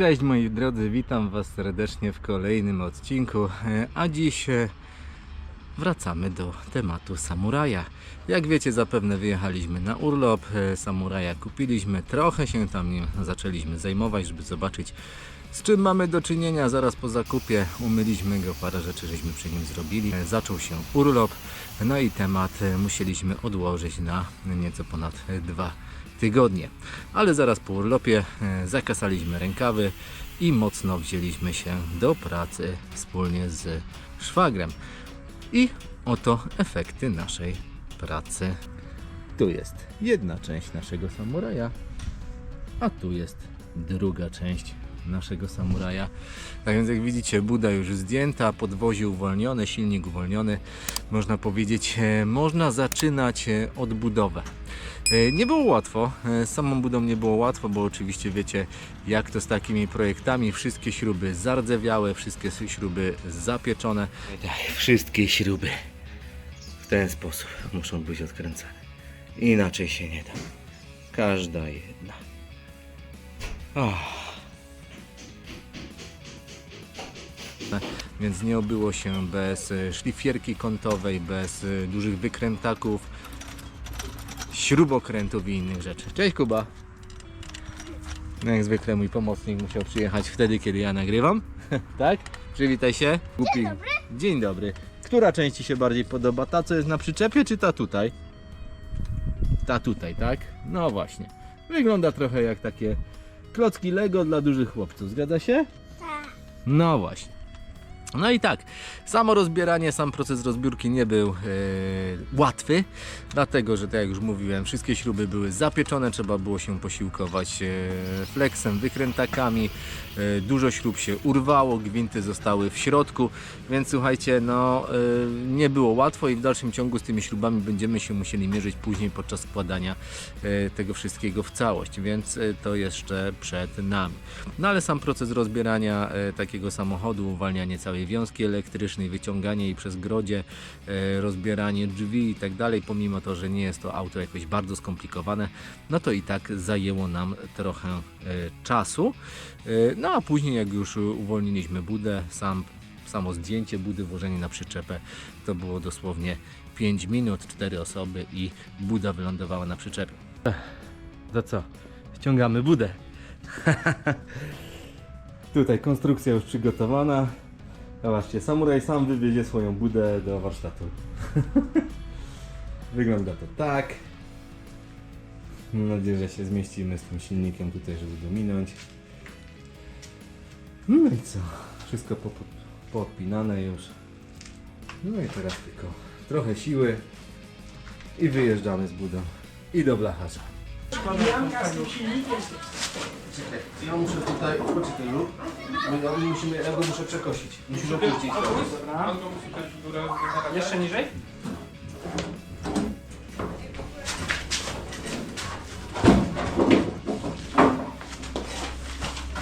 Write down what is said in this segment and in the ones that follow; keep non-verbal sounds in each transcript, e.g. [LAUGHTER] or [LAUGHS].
Cześć moi drodzy, witam Was serdecznie w kolejnym odcinku, e, a dziś e, wracamy do tematu samuraja. Jak wiecie, zapewne wyjechaliśmy na urlop, e, samuraja kupiliśmy, trochę się tam nim zaczęliśmy zajmować, żeby zobaczyć z czym mamy do czynienia. Zaraz po zakupie umyliśmy go, parę rzeczy żeśmy przy nim zrobili. Zaczął się urlop, no i temat musieliśmy odłożyć na nieco ponad dwa tygodnie. Ale zaraz po urlopie e, zakasaliśmy rękawy i mocno wzięliśmy się do pracy wspólnie z szwagrem. I oto efekty naszej pracy. Tu jest jedna część naszego samuraja, a tu jest druga część naszego samuraja. Tak więc jak widzicie, buda już zdjęta, podwozie uwolnione, silnik uwolniony. Można powiedzieć, e, można zaczynać e, odbudowę. E, Nie było łatwo, samą budą nie było łatwo, bo oczywiście wiecie jak to z takimi projektami, wszystkie śruby zardzewiałe, wszystkie śruby zapieczone. Wszystkie śruby w ten sposób muszą być odkręcane. Inaczej się nie da. Każda jedna. Oh. Więc nie obyło się bez e, szlifierki kątowej, bez e, dużych wykrętaków, śrubokrętów i innych rzeczy. Cześć Kuba! No jak zwykle mój pomocnik musiał przyjechać wtedy, kiedy ja nagrywam. [LAUGHS] tak? Przywitaj się. Dzień dobry. Dzień dobry. Która część Ci się bardziej podoba? Ta, co jest na przyczepie, czy ta tutaj? Ta tutaj, tak? No właśnie. Wygląda trochę jak takie klocki Lego dla dużych chłopców. Zgadza się? Tak. No właśnie. No i tak, samo rozbieranie, sam proces rozbiórki nie był e, łatwy, dlatego że, tak jak już mówiłem, wszystkie śruby były zapieczone, trzeba było się posiłkować e, flexem, wykrętakami, e, dużo śrub się urwało, gwinty zostały w środku, więc słuchajcie, no nie było łatwo i w dalszym ciągu z tymi śrubami będziemy się musieli mierzyć później podczas składania tego wszystkiego w całość, więc to jeszcze przed nami. No ale sam proces rozbierania takiego samochodu, uwalnianie całej wiązki elektrycznej, wyciąganie jej przez grodzie, e, rozbieranie drzwi i tak dalej, pomimo to, że nie jest to auto jakoś bardzo skomplikowane, no to i tak zajęło nam trochę e, czasu. E, No a później jak już uwolniliśmy budę, sam samo zdjęcie budy, włożenie na przyczepę, to było dosłownie 5 minut, 4 osoby i buda wylądowała na przyczepie. To co? Ściągamy budę. [LAUGHS] Tutaj konstrukcja już przygotowana. Zobaczcie, samuraj sam wywiezie swoją budę do warsztatu. [LAUGHS] Wygląda to tak. Mam nadzieję, że się zmieścimy z tym silnikiem tutaj, żeby go. No i co? Wszystko po, po, poodpinane już. No i teraz tylko trochę siły i wyjeżdżamy z budą. I do blacharza. Ja muszę tutaj, poczekaj lub, my musimy, ja go muszę przekosić. Musisz opuścić. Dobra. Jeszcze niżej?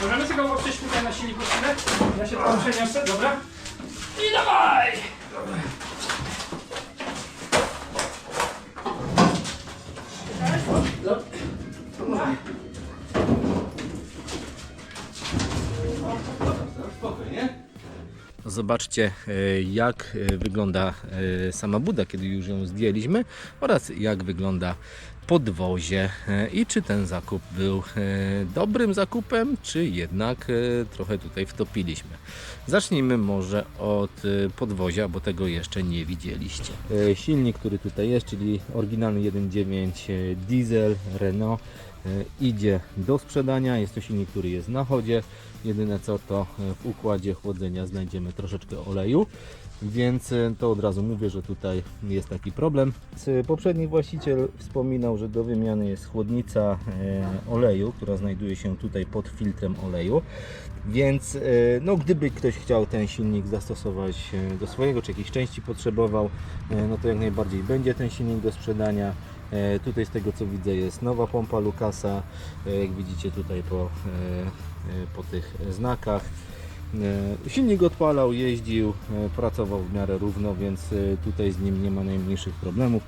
Możemy sobie go oprzeć tutaj na silniku? Ja się tam przeniosę, dobra? I dawaj! Spokojnie. Zobaczcie e, jak e, wygląda e, sama buda, kiedy już ją zdjęliśmy oraz jak wygląda podwozie i czy ten zakup był dobrym zakupem, czy jednak trochę tutaj wtopiliśmy. Zacznijmy może od podwozia, bo tego jeszcze nie widzieliście. Silnik, który tutaj jest, czyli oryginalny 1.9 e, diesel Renault idzie do sprzedania. Jest to silnik, który jest na chodzie. Jedyne co to e, w układzie chłodzenia znajdziemy troszeczkę oleju, więc e, to od razu mówię, że tutaj jest taki problem. Poprzedni właściciel wspominał, że do wymiany jest chłodnica e, oleju, która znajduje się tutaj pod filtrem oleju. Więc e, no, gdyby ktoś chciał ten silnik zastosować e, do swojego, czy jakiejś części potrzebował, e, no to jak najbardziej będzie ten silnik do sprzedania. E, Tutaj z tego co widzę jest nowa pompa Lucasa, e, jak widzicie tutaj po, e, po tych znakach. Silnik odpalał, jeździł, pracował w miarę równo, więc tutaj z nim nie ma najmniejszych problemów.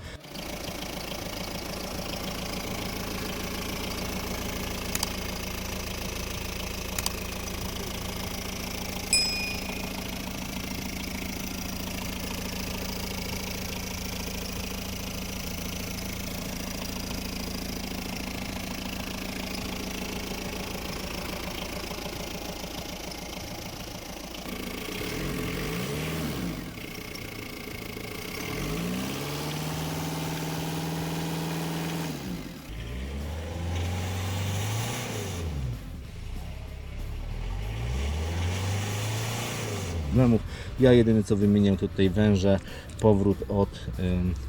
Problemów. Ja jedyne co wymieniam to tutaj węże, powrót od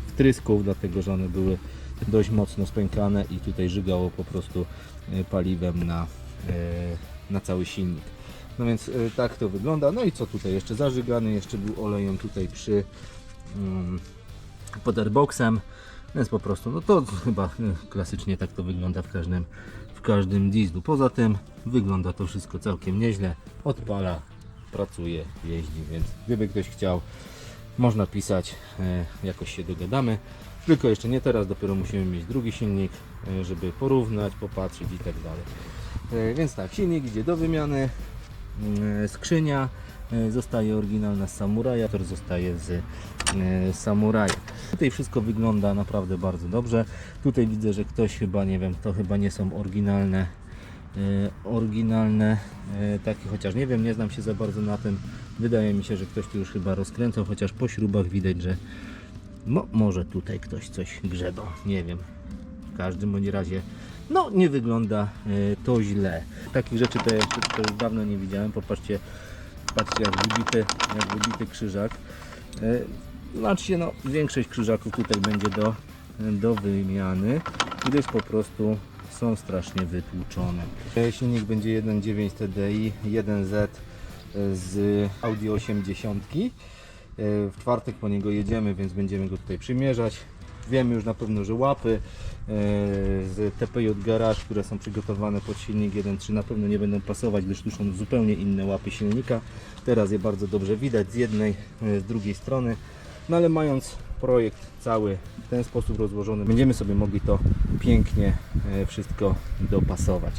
wtrysków, dlatego że one były dość mocno spękane i tutaj żygało po prostu y, paliwem na, y, na cały silnik. No więc y, tak to wygląda. No i co tutaj jeszcze? Zażygany jeszcze był olejem tutaj przy mm, pod airboxem. Więc po prostu, no to chyba klasycznie tak to wygląda w każdym, w każdym dieslu. Poza tym wygląda to wszystko całkiem nieźle. Odpala, pracuje, jeździ, więc gdyby ktoś chciał, można pisać, e, jakoś się dogadamy. Tylko jeszcze nie teraz, dopiero musimy mieć drugi silnik, e, żeby porównać, popatrzeć i tak dalej. E, Więc tak, silnik idzie do wymiany, Mm, skrzynia zostaje oryginalna z Samuraja, tor zostaje z Samuraja. Tutaj wszystko wygląda naprawdę bardzo dobrze. Tutaj widzę, że ktoś chyba, nie wiem, to chyba nie są oryginalne oryginalne e, takie, chociaż nie wiem, nie znam się za bardzo na tym. Wydaje mi się, że ktoś tu już chyba rozkręcał, chociaż po śrubach widać, że no może tutaj ktoś coś grzebał, nie wiem. W każdym bądź razie no nie wygląda e, to źle. Takich rzeczy to to już dawno nie widziałem. Popatrzcie, patrzcie jak wybity, jak wybity krzyżak. E, Znaczy no większość krzyżaków tutaj będzie do, do wymiany, gdyż po prostu są strasznie wytłuczone. E, Silnik będzie 1.9 TDI 1Z e, z Audi 80. E, W czwartek po niego jedziemy, więc będziemy go tutaj przymierzać. Wiemy już na pewno, że łapy e, z TPJ Garage, które są przygotowane pod silnik 1.3 na pewno nie będą pasować, gdyż tu są zupełnie inne łapy silnika. Teraz je bardzo dobrze widać z jednej, z drugiej strony. No ale mając projekt cały w ten sposób rozłożony, będziemy sobie mogli to pięknie e, wszystko dopasować.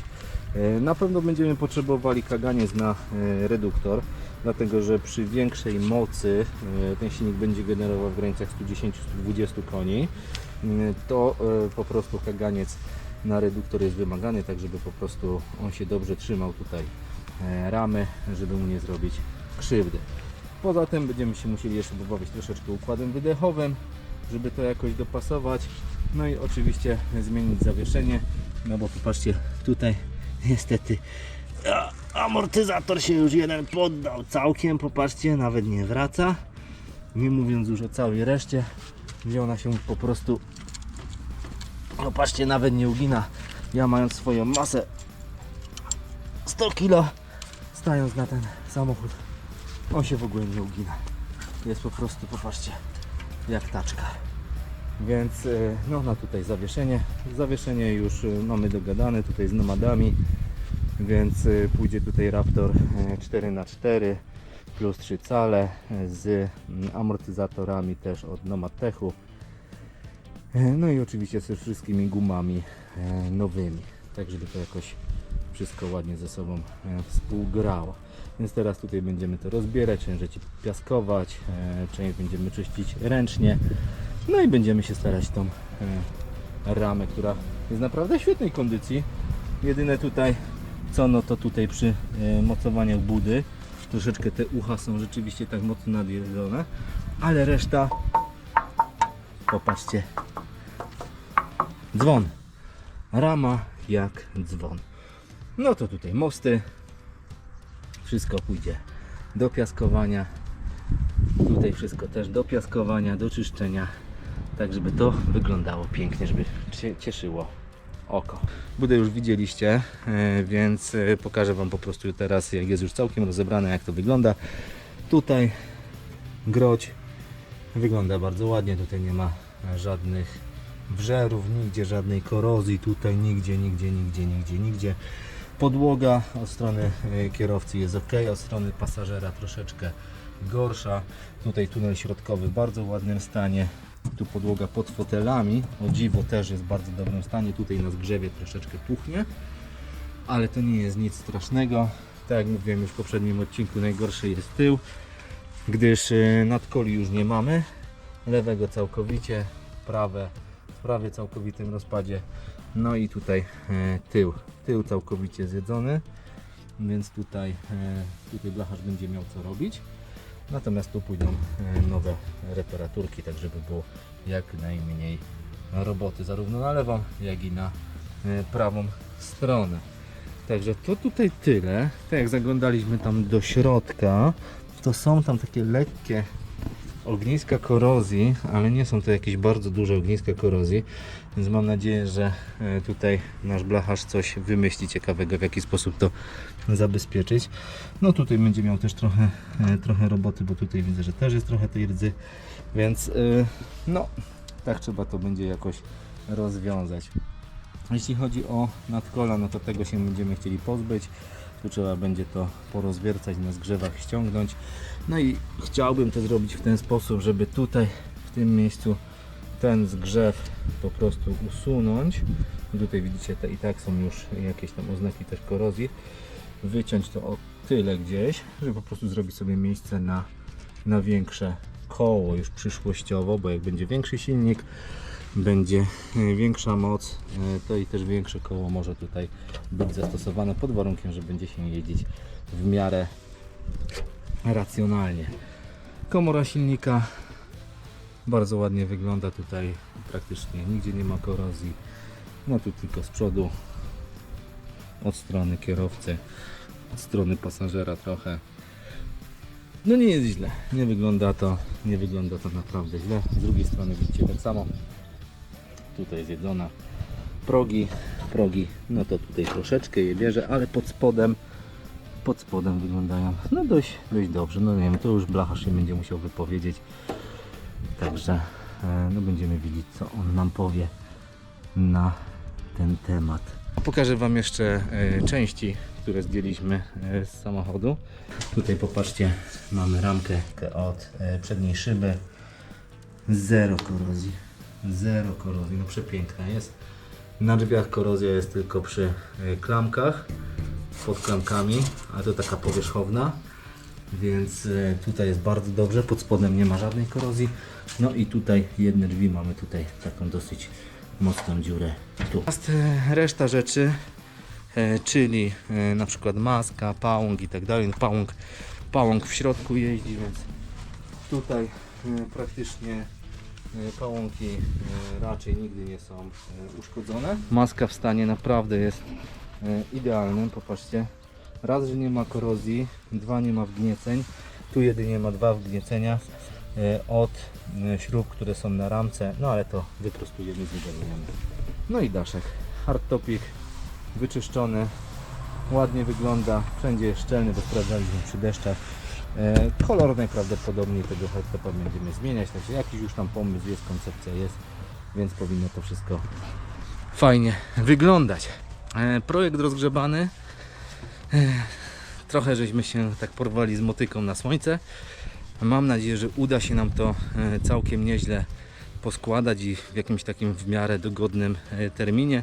E, Na pewno będziemy potrzebowali kaganiec na e, reduktor, dlatego że przy większej mocy ten silnik będzie generował w granicach 110-120 koni. To po prostu kaganiec na reduktor jest wymagany, tak żeby po prostu on się dobrze trzymał tutaj ramy, żeby mu nie zrobić krzywdy. Poza tym będziemy się musieli jeszcze pobawić troszeczkę układem wydechowym, żeby to jakoś dopasować. No i oczywiście zmienić zawieszenie, no bo popatrzcie, tutaj niestety amortyzator się już jeden poddał całkiem, popatrzcie, nawet nie wraca. Nie mówiąc już o całej reszcie, gdzie ona się po prostu, no patrzcie, nawet nie ugina. Ja mając swoją masę 100 kg, stając na ten samochód, on się w ogóle nie ugina. Jest po prostu, popatrzcie, jak taczka. Więc e, no na tutaj zawieszenie. Zawieszenie już e, mamy dogadane tutaj z nomadami. Więc e, pójdzie tutaj Raptor 4x4 plus 3 cale z mm, amortyzatorami też od Nomad Techu. E, No i oczywiście ze wszystkimi gumami nowymi. Tak żeby to jakoś wszystko ładnie ze sobą e, współgrało. Więc teraz tutaj będziemy to rozbierać, część rzeczy piaskować, e, część będziemy czyścić ręcznie. No i będziemy się starać tą e, ramę, która jest naprawdę w świetnej kondycji. Jedyne tutaj co no to tutaj przy mocowaniach budy troszeczkę te ucha są rzeczywiście tak mocno nadjeżdżone, ale reszta popatrzcie dzwon rama jak dzwon no to tutaj mosty wszystko pójdzie do piaskowania tutaj wszystko też do piaskowania, do czyszczenia tak żeby to wyglądało pięknie, żeby cie- cieszyło oko. Budę już widzieliście, e, więc e, pokażę Wam po prostu teraz jak jest już całkiem rozebrane jak to wygląda. Tutaj groć wygląda bardzo ładnie, tutaj nie ma żadnych wżerów, nigdzie żadnej korozji, tutaj nigdzie, nigdzie, nigdzie, nigdzie, nigdzie. Podłoga od strony e, kierowcy jest ok, od strony pasażera troszeczkę gorsza. Tutaj tunel środkowy w bardzo ładnym stanie. Tu podłoga pod fotelami, o dziwo też jest w bardzo dobrym stanie. Tutaj na zgrzewie troszeczkę puchnie, ale to nie jest nic strasznego. Tak jak mówiłem już w poprzednim odcinku, najgorszy jest tył, gdyż e, nadkoli już nie mamy. Lewego całkowicie, prawe w prawie całkowitym rozpadzie. No i tutaj e, tył, tył całkowicie zjedzony, więc tutaj, e, tutaj blacharz będzie miał co robić. Natomiast tu pójdą e, nowe reparaturki, tak żeby było jak najmniej roboty zarówno na lewą, jak i na prawą stronę. Także to tutaj tyle. Tak jak zaglądaliśmy tam do środka, to są tam takie lekkie ogniska korozji, ale nie są to jakieś bardzo duże ogniska korozji, więc mam nadzieję, że e, tutaj nasz blacharz coś wymyśli ciekawego, w jaki sposób to zabezpieczyć. No tutaj będzie miał też trochę, e, trochę roboty, bo tutaj widzę, że też jest trochę tej rdzy, więc e, no tak trzeba to będzie jakoś rozwiązać. Jeśli chodzi o nadkola, no to tego się będziemy chcieli pozbyć. Tu trzeba będzie to porozwiercać na zgrzewach, ściągnąć. No i chciałbym to zrobić w ten sposób, żeby tutaj w tym miejscu ten zgrzew po prostu usunąć. Tutaj widzicie, te i tak są już jakieś tam oznaki też korozji. Wyciąć to o tyle gdzieś, żeby po prostu zrobić sobie miejsce na, na większe koło już przyszłościowo, bo jak będzie większy silnik, będzie e, większa moc, e, to i też większe koło może tutaj być zastosowane pod warunkiem, że będzie się jeździć w miarę racjonalnie. Komora silnika bardzo ładnie wygląda tutaj, praktycznie nigdzie nie ma korozji. No tu tylko z przodu, od strony kierowcy, od strony pasażera trochę. No nie jest źle, nie wygląda to, nie wygląda to naprawdę źle. Z drugiej strony widzicie tak samo. Tutaj zjedzona progi, progi, no to tutaj troszeczkę je bierze, ale pod spodem pod spodem wyglądają no dość, dość dobrze. No nie wiem, to już blacharz się będzie musiał wypowiedzieć. Także e, no będziemy widzieć co on nam powie na ten temat. Pokażę Wam jeszcze e, części, które zdjęliśmy e, z samochodu. Tutaj popatrzcie, mamy ramkę od przedniej szyby. Zero korozji. Zero korozji, no przepiękna jest. Na drzwiach korozja jest tylko przy e, klamkach, pod klamkami, a to taka powierzchowna. Więc e, tutaj jest bardzo dobrze, pod spodem nie ma żadnej korozji. No i tutaj jedne drzwi mamy tutaj taką dosyć mocną dziurę tu. E, reszta rzeczy, czyli na przykład maska, pałąk i tak dalej. Pałąk, pałąk w środku jeździ, więc tutaj praktycznie pałąki e, raczej nigdy nie są e, uszkodzone. Maska w stanie naprawdę jest e, idealnym, popatrzcie. Raz, że nie ma korozji, dwa, nie ma wgnieceń. Tu jedynie ma dwa wgniecenia e, od e, śrub, które są na ramce, no ale to wyprostujemy, znivelujemy. No i daszek, hardtopik, wyczyszczony, ładnie wygląda, wszędzie jest szczelny, bo sprawdzaliśmy przy deszczach. E, kolor najprawdopodobniej tego hardtopa będziemy zmieniać, także jakiś już tam pomysł jest, koncepcja jest, więc powinno to wszystko fajnie wyglądać. E, projekt rozgrzebany. E, trochę żeśmy się tak porwali z motyką na słońce. Mam nadzieję, że uda się nam to całkiem nieźle poskładać i w jakimś takim w miarę dogodnym terminie.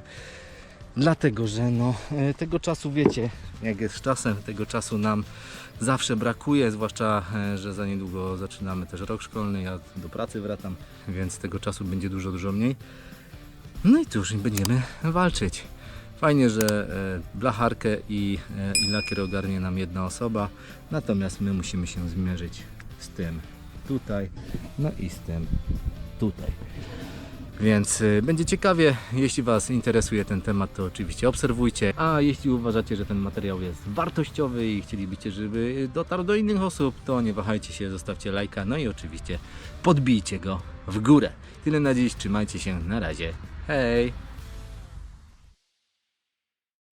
Dlatego, że no, e, tego czasu wiecie, jak jest czasem, tego czasu nam zawsze brakuje, zwłaszcza, e, że za niedługo zaczynamy też rok szkolny, ja do pracy wracam, więc tego czasu będzie dużo, dużo mniej. No i cóż, będziemy walczyć. Fajnie, że e, blacharkę i, i lakier ogarnie nam jedna osoba, natomiast my musimy się zmierzyć z tym tutaj, no i z tym tutaj. Więc y, będzie ciekawie. Jeśli Was interesuje ten temat, to oczywiście obserwujcie. A jeśli uważacie, że ten materiał jest wartościowy i chcielibyście, żeby dotarł do innych osób, to nie wahajcie się, zostawcie lajka. No i oczywiście podbijcie go w górę. Tyle na dziś, trzymajcie się, na razie. Hej!